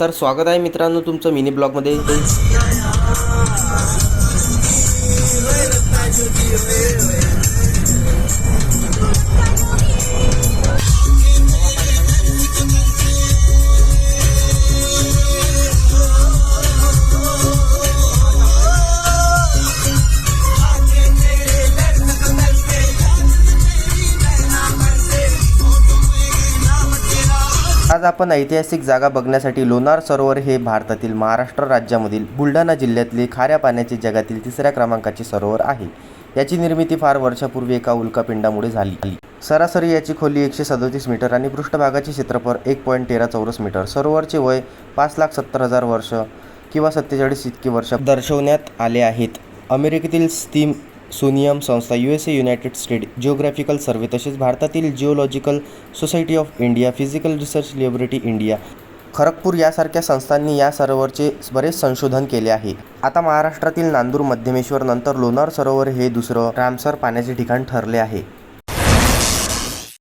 तर स्वागत आहे मित्रांनो तुमचं मिनी ब्लॉगमध्ये. आज आपण ऐतिहासिक जागा बघण्यासाठी लोणार सरोवर हे भारतातील महाराष्ट्र राज्यामधील बुलढाणा जिल्ह्यातले खाऱ्या पाण्याचे जगातील तिसऱ्या क्रमांकाचे सरोवर आहे. याची निर्मिती फार वर्षापूर्वी एका उल्कापिंडामुळे झाली. सरासरी याची खोली एकशे सदोतीस मीटर आणि पृष्ठभागाचे क्षेत्रफळ एक पॉईंट तेरा चौरस मीटर. सरोवरचे वय पाच लाख सत्तर हजार वर्ष किंवा सत्तेचाळीस इतके वर्ष दर्शवण्यात आले आहेत. अमेरिकेतील स्टीम सोनियम संस्था U S A United State geographical survey तसेच भारतातील geological society of India physical research laboratory India Kharagpur यासारख्या संस्थांनी या सरोवरचे बरेच संशोधन केले आहे. आता महाराष्ट्रातील नांदूर मध्यमेश्वर नंतर लोणार सरोवर हे दुसरं रामसर पाण्याचे ठिकाण ठरले आहे.